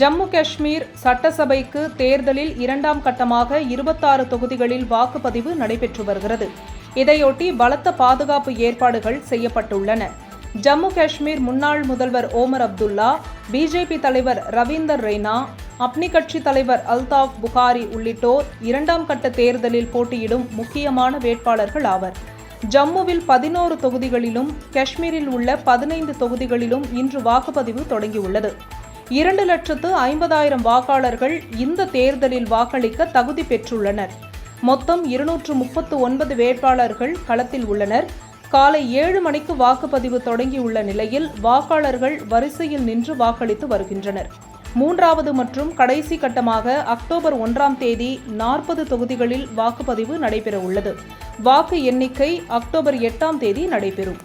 ஜம்மு காஷ்மீர் சட்டசபைக்கு தேர்தலில் இரண்டாம் கட்டமாக இருபத்தாறு தொகுதிகளில் வாக்குப்பதிவு நடைபெற்று வருகிறது. இதையொட்டி பலத்த பாதுகாப்பு ஏற்பாடுகள் செய்யப்பட்டுள்ளன. ஜம்மு காஷ்மீர் முன்னாள் முதல்வர் ஓமர் அப்துல்லா பிஜேபி தலைவர் ரவீந்தர் ரெய்னா அப்னி கட்சி தலைவர் அல்தாஃப் புகாரி உள்ளிட்டோர் இரண்டாம் கட்ட தேர்தலில் போட்டியிடும் முக்கியமான வேட்பாளர்கள் ஆவர். ஜம்முவில் பதினோரு தொகுதிகளிலும் காஷ்மீரில் உள்ள பதினைந்து தொகுதிகளிலும் இன்று வாக்குப்பதிவு தொடங்கியுள்ளது. இரண்டு லட்சத்து ஐம்பதாயிரம் வாக்காளர்கள் இந்த தேர்தலில் வாக்களிக்க தகுதி பெற்றுள்ளனர். மொத்தம் இருநூற்று முப்பத்து ஒன்பது வேட்பாளர்கள் களத்தில் உள்ளனர். காலை ஏழு மணிக்கு வாக்குப்பதிவு தொடங்கியுள்ள நிலையில் வாக்காளர்கள் வரிசையில் நின்று வாக்களித்து வருகின்றனர். மூன்றாவது மற்றும் கடைசி கட்டமாக அக்டோபர் ஒன்றாம் தேதி நாற்பது தொகுதிகளில் வாக்குப்பதிவு நடைபெற உள்ளது வாக்கு எண்ணிக்கை அக்டோபர் எட்டாம் தேதி நடைபெறும்.